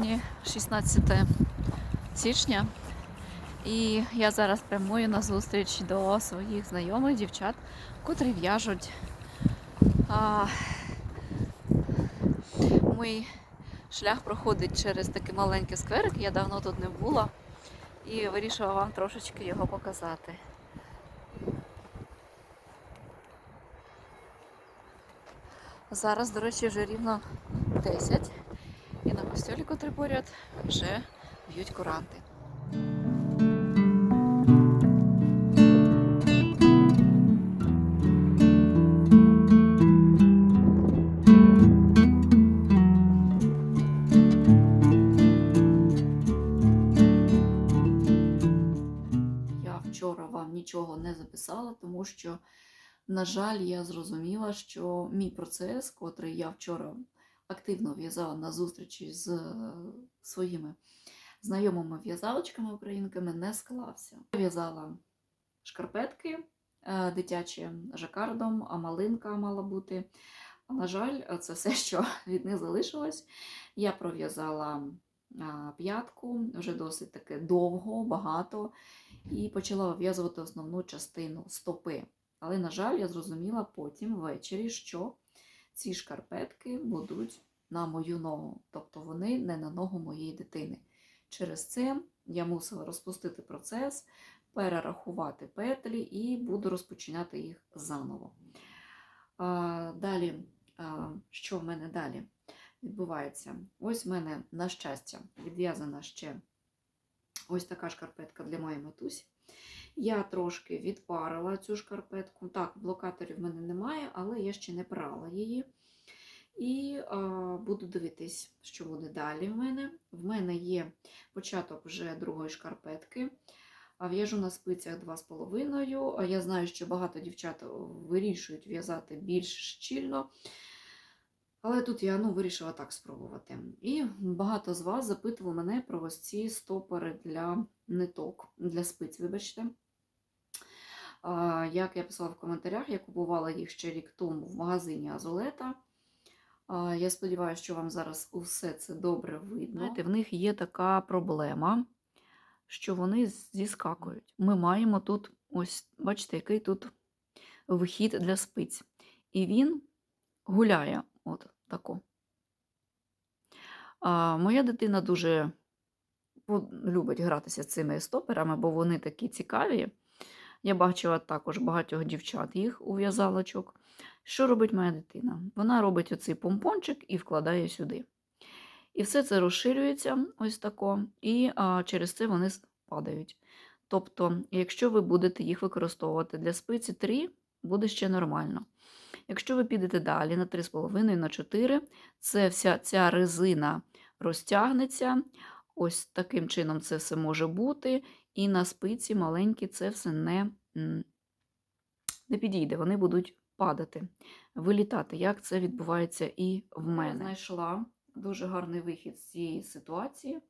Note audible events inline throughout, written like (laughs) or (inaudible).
Сьогодні 16 січня, і я зараз прямую на зустріч до своїх знайомих дівчат, котрі в'яжуть. А, мій шлях проходить через такий маленький скверик, я давно тут не була і вирішила вам трошечки його показати. Зараз, до речі, вже рівно 10. Костюлі, котрий поряд, вже б'ють куранти. Вчора вам нічого не записала, тому що, на жаль, я зрозуміла, що мій процес, котрий я вчора активно в'язала на зустрічі з е, своїми знайомими в'язалочками українками, не склався. В'язала шкарпетки е, дитячі жакардом, а малинка мала бути. На жаль, це все, що (laughs) від них залишилось. Я пров'язала п'ятку вже досить таки довго, багато, і почала вив'язувати основну частину стопи. Але, на жаль, я зрозуміла потім ввечері, що ці шкарпетки будуть на мою ногу, тобто вони не на ногу моєї дитини. Через це я мусила розпустити процес, перерахувати петлі і буду розпочинати їх заново. Далі, що в мене далі відбувається? Ось в мене, на щастя, відв'язана ще ось така шкарпетка для моєї матусі. Я трошки відпарила цю шкарпетку. Так, блокаторів в мене немає, але я ще не прала її. І а, буду дивитись, що буде далі в мене. В мене є початок вже другої шкарпетки. В'яжу на спицях 2,5. Я знаю, що багато дівчат вирішують в'язати більш щільно. Але тут я ну, вирішила так спробувати. І багато з вас запитували мене про ось ці стопори для ниток, для спиць, вибачте. Як я писала в коментарях, я купувала їх ще рік тому в магазині Азолета. Я сподіваюся, що вам зараз усе це добре видно. Знаєте, в них є така проблема, що вони зіскакують. Ми маємо тут, ось, бачите, який тут вихід для спиць. І він гуляє от тако. А, Моя дитина дуже любить гратися цими стоперами, бо вони такі цікаві. Я бачила також багатьох дівчат їх у в'язалочок. Що робить моя дитина? Вона робить оцей помпончик і вкладає сюди. І все це розширюється ось тако, і а, через це вони падають. Тобто, якщо ви будете їх використовувати для спиці 3, буде ще нормально. Якщо ви підете далі на 3,5, на 4, це вся ця резина розтягнеться. Ось таким чином це все може бути. І на спиці маленькі це все не, не підійде. Вони будуть падати, вилітати, як це відбувається і в мене. Я знайшла дуже гарний вихід з цієї ситуації,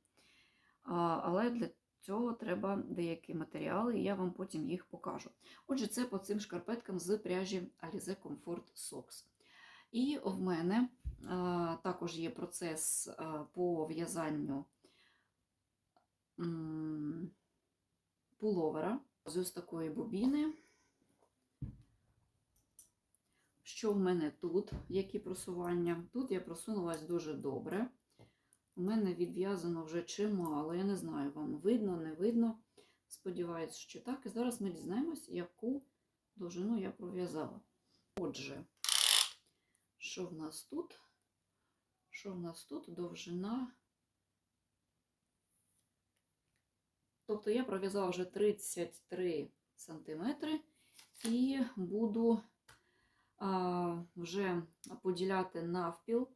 але для цього треба деякі матеріали, і я вам потім їх покажу. Отже, це по цим шкарпеткам з пряжі Alize Comfort Socks. І в мене а, також є процес а, по в'язанню пуловера з ось такої бобіни. Що в мене тут? Які просування? Тут я просунулась дуже добре. У мене відв'язано вже чимало, я не знаю, вам видно, не видно. Сподіваюсь, що так. І зараз ми дізнаємось, яку довжину я пров'язала. Отже, що в нас тут? Що в нас тут? Довжина. Тобто я пров'язала вже 33 сантиметри і буду а, вже поділяти навпіл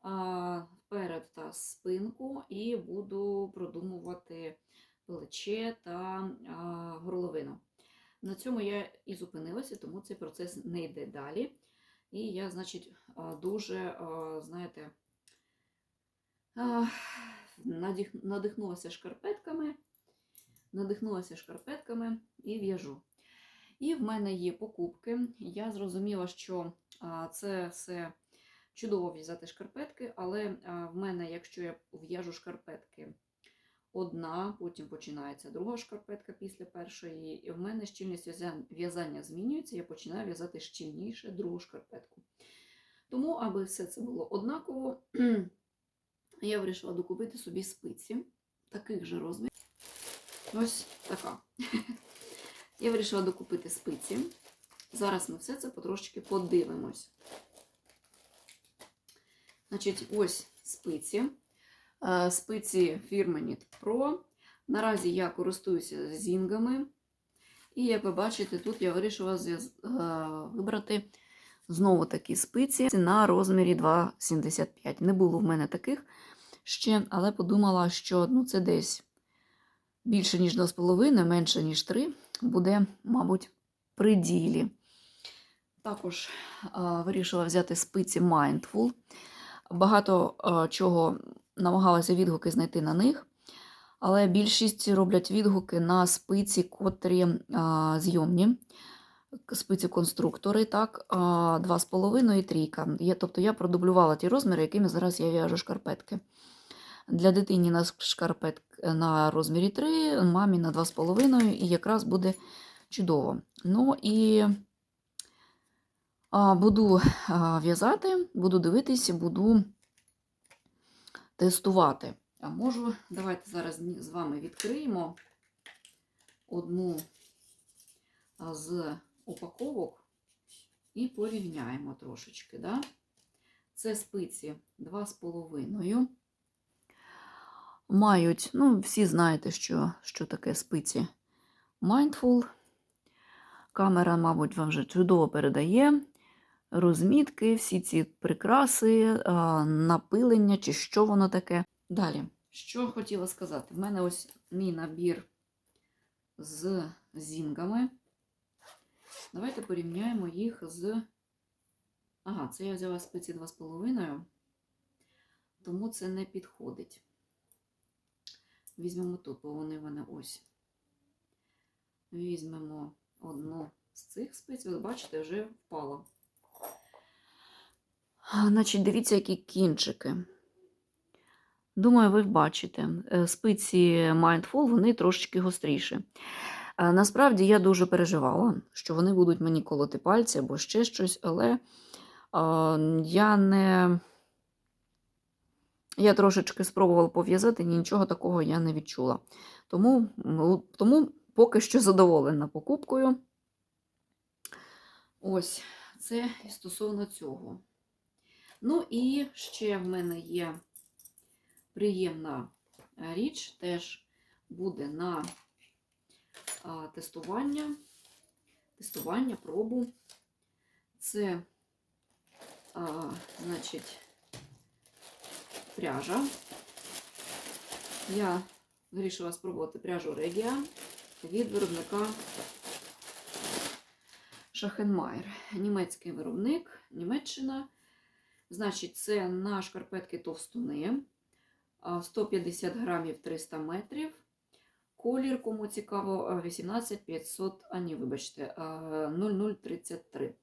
а, вперед та спинку, і буду продумувати плече та горловину. На цьому я і зупинилася, тому цей процес не йде далі. І я, значить, дуже, знаєте, надихнулася шкарпетками, надихнулася шкарпетками і в'яжу. І в мене є покупки. Я зрозуміла, що це все чудово в'язати шкарпетки, але в мене, якщо я в'яжу шкарпетки одна, потім починається друга шкарпетка після першої, і в мене щільність в'язання змінюється, я починаю в'язати щільніше другу шкарпетку. Тому, аби все це було однаково, (clears throat) я вирішила докупити собі спиці таких же розмірів. Ось така. (laughs) Я вирішила докупити спиці. Зараз ми все це потрошки подивимось. Значить, ось спиці. Е, Спиці фірми Knit Pro. Наразі я користуюся зінгами. І як ви бачите, тут я вирішила е, вибрати знову такі спиці на розмірі 2,75. Не було в мене таких ще, але подумала, що ну, це десь більше, ніж 2,5, менше, ніж 3, буде, мабуть, при ділі. Також а, вирішила взяти спиці Mindful. Багато чого намагалася відгуки знайти на них, але більшість роблять відгуки на спиці, котрі зйомні. Спиці конструктори, так, 2,5 і трійка. Тобто я продублювала ті розміри, якими зараз я в'яжу шкарпетки. Для дитині на шкарпет на розмірі 3, мамі на 2,5 і якраз буде чудово. Ну і буду в'язати, буду дивитися, буду тестувати. А можу, давайте зараз з вами відкриємо одну з упаковок і порівняємо трошечки. Да? Це спиці 2,5 мають, ну, всі знаєте, що, що таке спиці Mindful. Камера, мабуть, вам вже чудово передає розмітки, всі ці прикраси, напилення чи що воно таке. Далі, що хотіла сказати? В мене ось мій набір з зінгами. Давайте порівняємо їх з. Ага, це я взяла спиці 2,5, тому це не підходить. Візьмемо тут, бо вони в мене ось. Візьмемо одну з цих спиць, ви бачите, вже впала. Значить, дивіться, які кінчики. Думаю, ви бачите. Е, Спиці Mindful, вони трошечки гостріші. Насправді я дуже переживала, що вони будуть мені колоти пальці або ще щось, але а, я не. Я трошечки спробувала пов'язати, нічого такого я не відчула. Тому, тому поки що задоволена покупкою. Ось, це і стосовно цього. Ну і ще в мене є приємна е, річ, теж буде на тестування, тестування, пробу. Це, а, значить, пряжа. Я вирішила спробувати пряжу Регія від виробника Шахенмайер. Німецький виробник, Німеччина. Значить, це на шкарпетки товстуни. 150 грамів 300 метрів. Колір, кому цікаво, 18500, а ні, вибачте, 0033.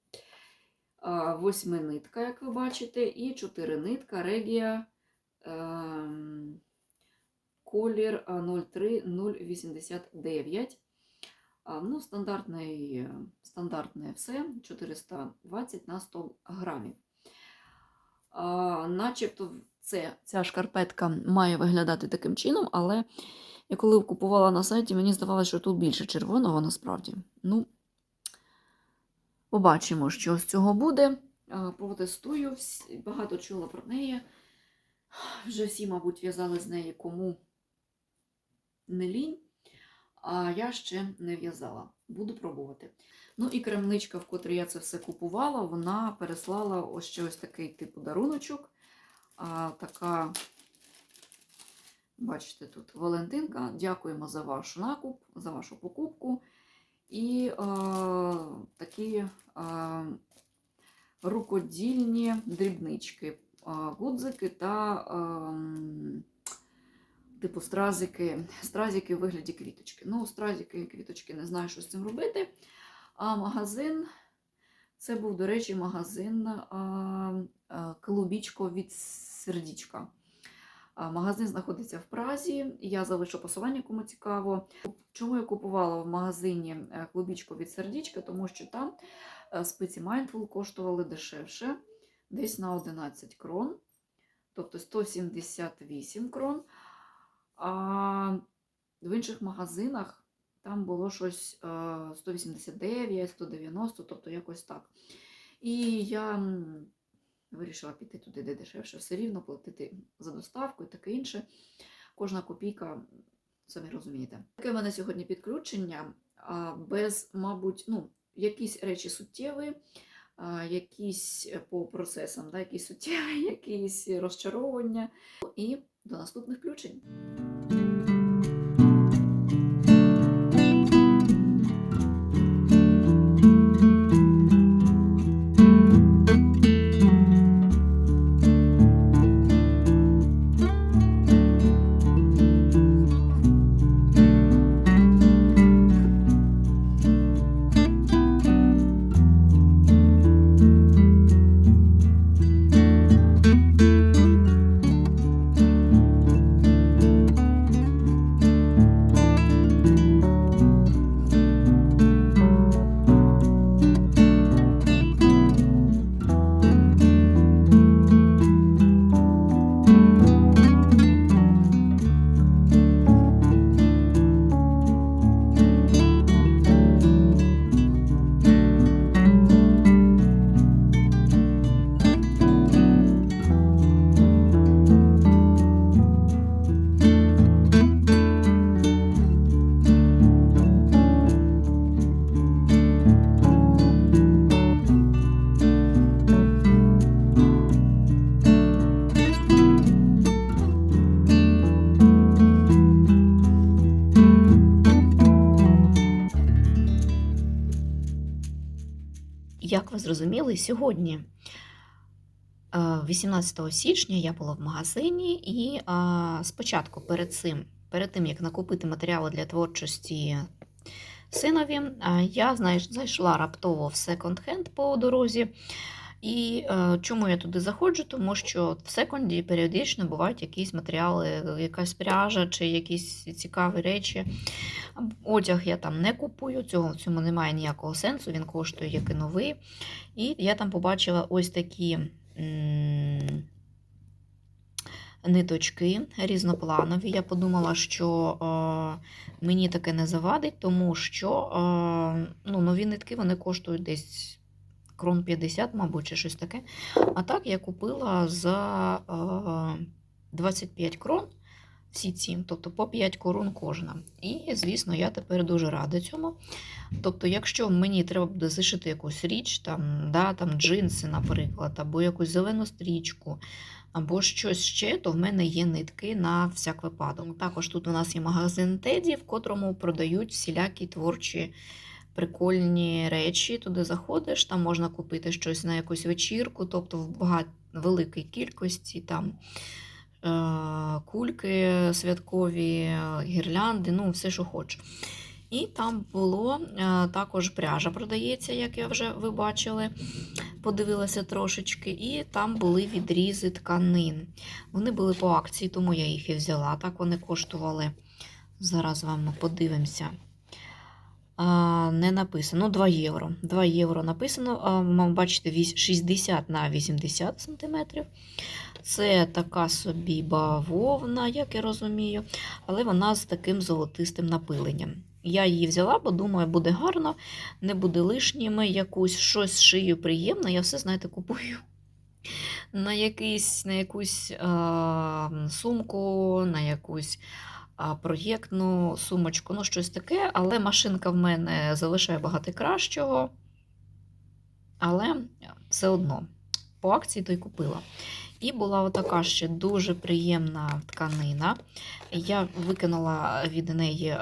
Восьми нитка, як ви бачите, і 4 нитка Регія. ем, Колір 03089. Ну, стандартне все 420 на 100 грамів. А, начебто це, ця шкарпетка має виглядати таким чином, але я коли купувала на сайті, мені здавалося, що тут більше червоного насправді. Ну, побачимо, що з цього буде. Протестую, багато чула про неї. Вже всі, мабуть, в'язали з неї кому не лінь, а я ще не в'язала. Буду пробувати. Ну і крамничка, в котрій я це все купувала, вона переслала ось ще ось такий типу даруночок. А, така, бачите, тут Валентинка. Дякуємо за ваш накуп, за вашу покупку. І а, такі а, рукодільні дрібнички, гудзики та ем, типу стразики, стразики в вигляді квіточки. Ну, стразики і квіточки не знаю, що з цим робити. А магазин Це був, до речі, магазин а, а, Клубічко від сердічка. А, Магазин знаходиться в Празі. Я залишу посилання, кому цікаво. Чому я купувала в магазині е, клубічко від сердічка? Тому що там е, спиці Mindful коштували дешевше, десь на 11 крон, тобто 178 крон. А в інших магазинах там було щось е, 189, 190, тобто якось так. І я вирішила піти туди, де дешевше, все рівно платити за доставку і таке інше. Кожна копійка, самі розумієте. Таке в мене сьогодні підключення, без, мабуть, ну, якісь речі суттєві, якісь е, по процесам, да, якісь суттєві, (laughs) якісь розчаровування. І до наступних включень. Зрозуміли, сьогодні, е, 18 січня, я була в магазині, і спочатку перед цим, перед тим, як накупити матеріали для творчості синові, я зайшла раптово в секонд-хенд по дорозі. І е, чому я туди заходжу? Тому що в секонді періодично бувають якісь матеріали, якась пряжа чи якісь цікаві речі. Одяг я там не купую, цього в цьому немає ніякого сенсу, він коштує як і новий. І я там побачила ось такі ниточки різнопланові. Я подумала, що е, мені таке не завадить, тому що е, ну, нові нитки вони коштують десь крон 50, мабуть, чи щось таке. А так я купила за е, 25 крон всі ці, тобто по 5 корон кожна. І, звісно, я тепер дуже рада цьому. Тобто, якщо мені треба буде зашити якусь річ, там, да, там джинси, наприклад, або якусь зелену стрічку, або щось ще, то в мене є нитки на всяк випадок. Також тут у нас є магазин Теді, в котрому продають всілякі творчі. Прикольні речі, туди заходиш, там можна купити щось на якусь вечірку, тобто в багат... великій кількості там е, кульки святкові, гірлянди, ну, все, що хочеш. І там було е, також пряжа продається, як я вже ви бачили, подивилася трошечки, і там були відрізи тканин. Вони були по акції, тому я їх і взяла. Так вони коштували. Зараз вам подивимося. Не написано 2 євро. 2 євро написано, бачите, 60 на 80 сантиметрів. Це така собі бавовна, як я розумію, але вона з таким золотистим напиленням. Я її взяла, бо думаю, буде гарно, не буде лишнім, якусь щось шию приємне. Я все, знаєте, купую на, якийсь, на якусь а, сумку, на якусь проєктну сумочку, ну щось таке, але машинка в мене залишає багато кращого. Але все одно по акції то й купила. І була отака ще дуже приємна тканина. Я викинула від неї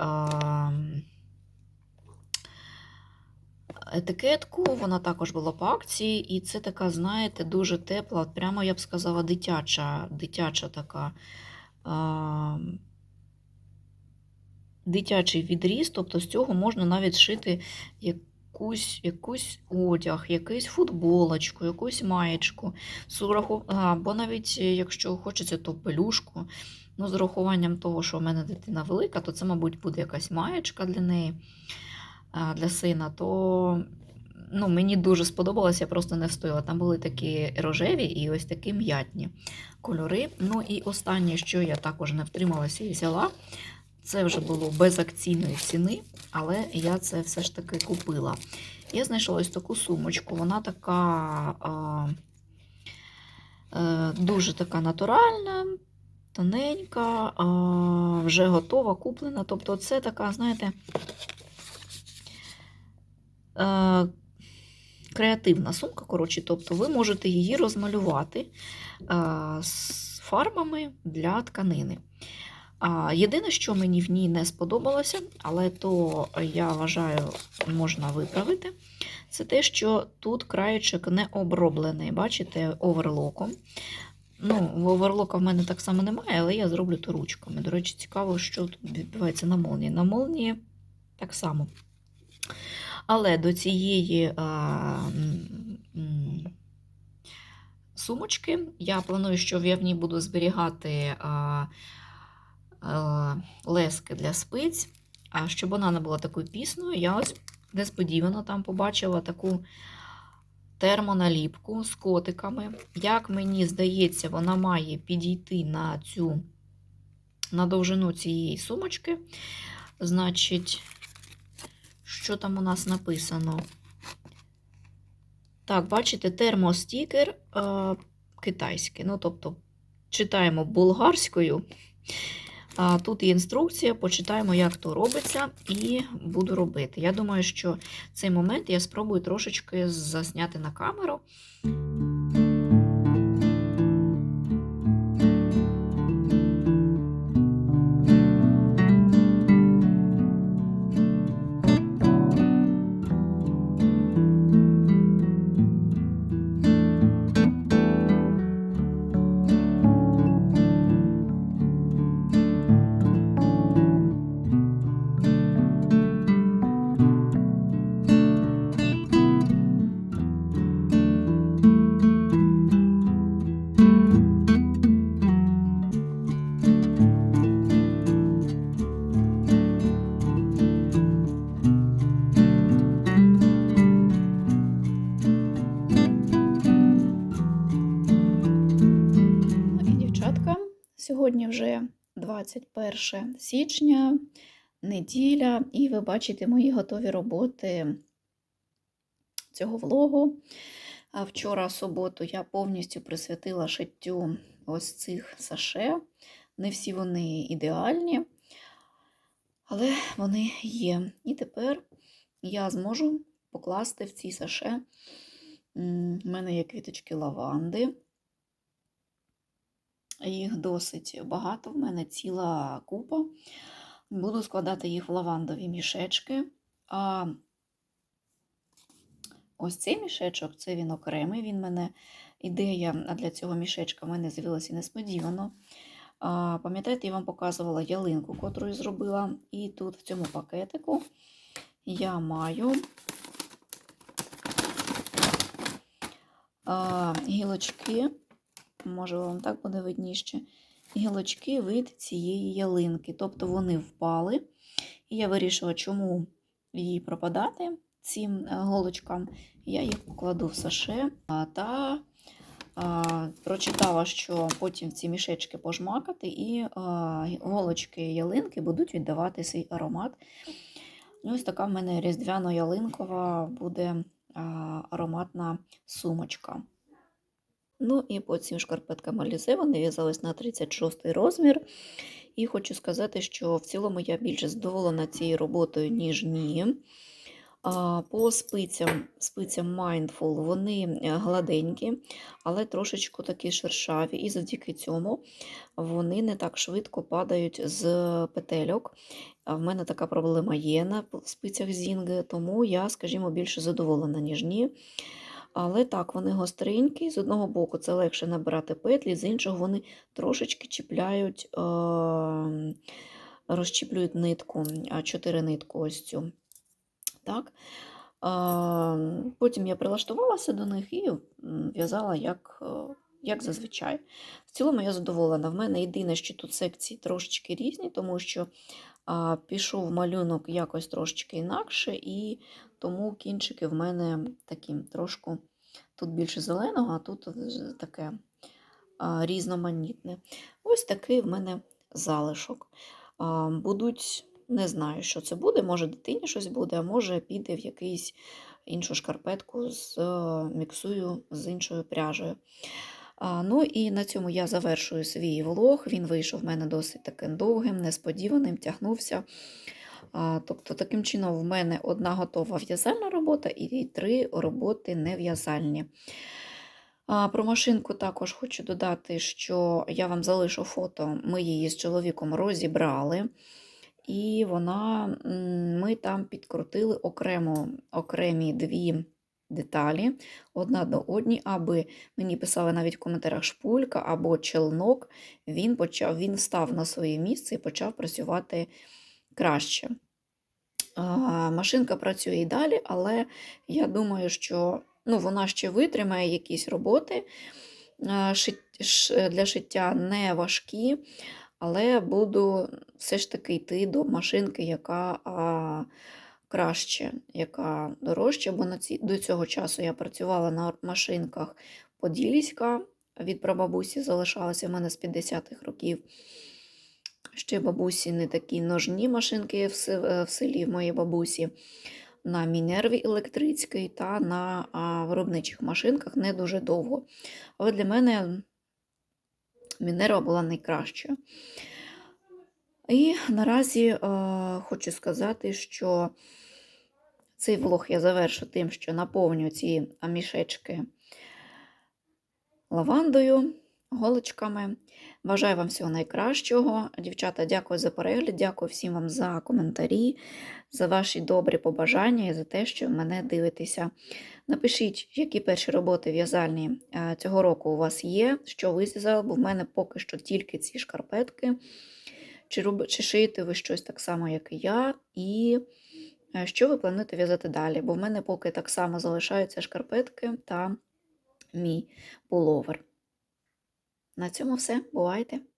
етикетку, вона також була по акції, і це така, знаєте, дуже тепла, от прямо я б сказала, дитяча, дитяча така. Дитячий відріз, тобто з цього можна навіть шити якусь, якусь одяг, якусь футболочку, якусь маєчку. Або навіть е, якщо хочеться, то пелюшку. Ну, з урахуванням того, що в мене дитина велика, то це, мабуть, буде якась маєчка для неї, для сина. То ну, мені дуже сподобалося, я просто не встояла. Там були такі рожеві і ось такі м'ятні кольори. Ну і останнє, що я також не втрималася і взяла, це вже було без акційної ціни, але я це все ж таки купила. Я знайшла ось таку сумочку. Вона така е, дуже така натуральна, тоненька, а, вже готова, куплена. Тобто, це така, знаєте, е, креативна сумка. Коротше, тобто ви можете її розмалювати а, з фарбами для тканини. Єдине, що мені в ній не сподобалося, але то я вважаю, можна виправити, це те, що тут краєчок не оброблений, бачите, оверлоком. Ну, оверлока в мене так само немає, але я зроблю то ручками. До речі, цікаво, що тут відбувається на молнії. На молнії так само. Але до цієї а, сумочки я планую, що я в ній буду зберігати а, лески для спиць. А щоб вона не була такою пісною, я ось несподівано там побачила таку термоналіпку з котиками. Як мені здається, вона має підійти на цю на довжину цієї сумочки. Значить, що там у нас написано? Так, бачите, термостікер е, китайський. Ну, тобто, читаємо болгарською. Тут є інструкція, почитаємо, як то робиться, і буду робити. Я думаю, що цей момент я спробую трошечки засняти на камеру. Сьогодні вже 21 січня, неділя, і ви бачите мої готові роботи цього влогу. Вчора, суботу, я повністю присвятила шиттю ось цих саше. Не всі вони ідеальні, але вони є. І тепер я зможу покласти в ці саше. У мене є квіточки лаванди. Їх досить багато, в мене ціла купа. Буду складати їх в лавандові мішечки. А ось цей мішечок, це він окремий. Він мене ідея для цього мішечка в мене з'явилася несподівано. Пам'ятаєте, я вам показувала ялинку, котру я зробила. І тут в цьому пакетику я маю гілочки може вам так буде видніше, гілочки від цієї ялинки. Тобто вони впали. І я вирішила, чому їй пропадати цим е, голочкам. Я їх покладу в саше та а, прочитала, що потім ці мішечки пожмакати, і а, голочки ялинки будуть віддавати свій аромат. Ось така в мене різдвяно-ялинкова буде ароматна сумочка. Ну і потім шкарпетка Малізе, вони в'язались на 36 розмір. І хочу сказати, що в цілому я більше задоволена цією роботою, ніж ні. По спицям, спицям Mindful вони е, гладенькі, але трошечку такі шершаві. І завдяки цьому вони не так швидко падають з петельок. В мене така проблема є на спицях Зінги, тому я, скажімо, більше задоволена, ніж ні. Але так, вони гостренькі. З одного боку це легше набирати петлі, з іншого вони трошечки чіпляють, е, розчіплюють нитку, чотири нитку ось цю. Так. А, Потім я прилаштувалася до них і в'язала як, е, як зазвичай. В цілому я задоволена. В мене єдине, що тут секції трошечки різні, тому що а, пішов малюнок якось трошечки інакше, і тому кінчики в мене такі трошку тут більше зеленого, а тут таке а, різноманітне. Ось такий в мене залишок. А, Будуть, не знаю, що це буде, може дитині щось буде, а може піде в якийсь іншу шкарпетку з е, міксую з іншою пряжею. А, Ну і на цьому я завершую свій влог. Він вийшов в мене досить таким довгим, несподіваним, тягнувся. Тобто, таким чином, в мене одна готова в'язальна робота і три роботи нев'язальні. Про машинку також хочу додати, що я вам залишу фото. Ми її з чоловіком розібрали. І вона, ми там підкрутили окремо, окремі дві деталі одна до одні, аби мені писали навіть в коментарях шпулька або челнок. Він почав, він став на своє місце і почав працювати краще. Машинка працює і далі, але я думаю, що ну, вона ще витримає якісь роботи для шиття не важкі, але буду все ж таки йти до машинки, яка краще, яка дорожча, бо на ці, до цього часу я працювала на машинках Подільська від прабабусі залишалася в мене з 50-х років. Ще бабусі не такі ножні машинки в е, селі в моєї бабусі. На мінерві електрицькій та на виробничих машинках не дуже довго. Але для мене Мінерва була найкращою. І наразі е, хочу сказати, що цей влог я завершу тим, що наповню ці мішечки лавандою, голочками. Бажаю вам всього найкращого. Дівчата, дякую за перегляд, дякую всім вам за коментарі, за ваші добрі побажання і за те, що мене дивитеся. Напишіть, які перші роботи в'язальні е, цього року у вас є, що ви зв'язали, бо в мене поки що тільки ці шкарпетки. Чи, роб... чи шиєте ви щось так само, як і я, і е, що ви плануєте в'язати далі? Бо в мене поки так само залишаються шкарпетки та мій пуловер. На цьому все. Бувайте!